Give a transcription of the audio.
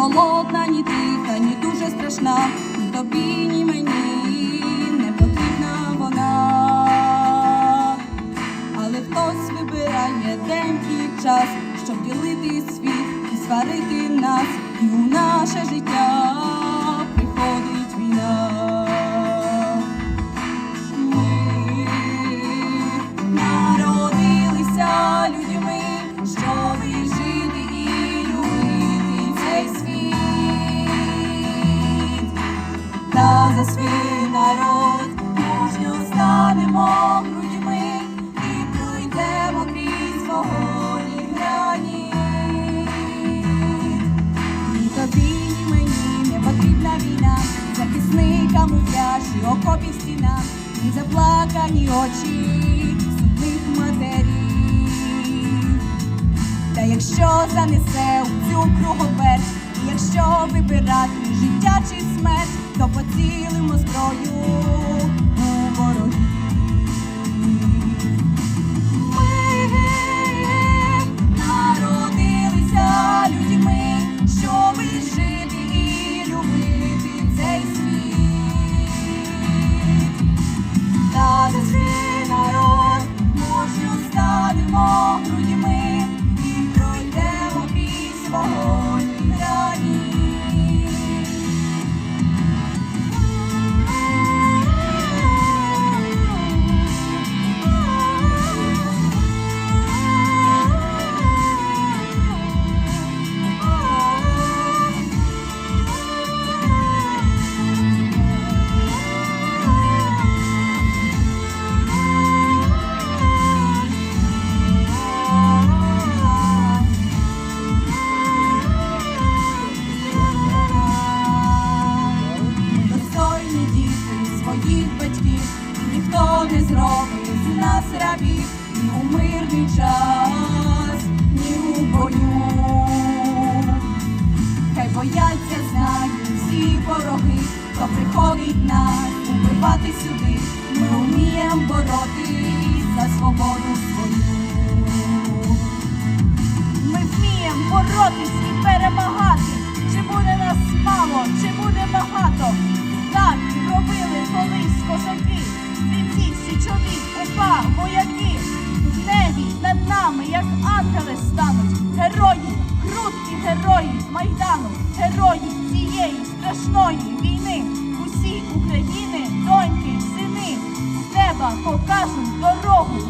холодна, ні тиха, ні дуже страшна, ні тобі, ні мені не потрібна вона. Але хтось вибирає день і час, щоб ділити світ і сварити нас, і у наше життя за свій народ мужньо станемо грудьми і пройдемо крізь вогонь і граніт. Ні тобі, ні мені не потрібна війна, захисний камуфляж і окопів стіна, ні заплакані очі сумних матерів. Та якщо занесе у цю круговерть, і якщо вибирати життя чи смерть, то поцілимо зброю хто приходить нас убивати сюди. Ми вміємо боротись за свободу свою. Ми вміємо боротись і перемагати. Чи буде нас мало, чи буде багато. Так робили колись козаки, стрільці, січові, упа, вояки. В небі над нами, як ангели стануть. Герої, круткі герої Майдану, герої цієї страшної війни. України, доньки, сини, з неба покажуть дорогу.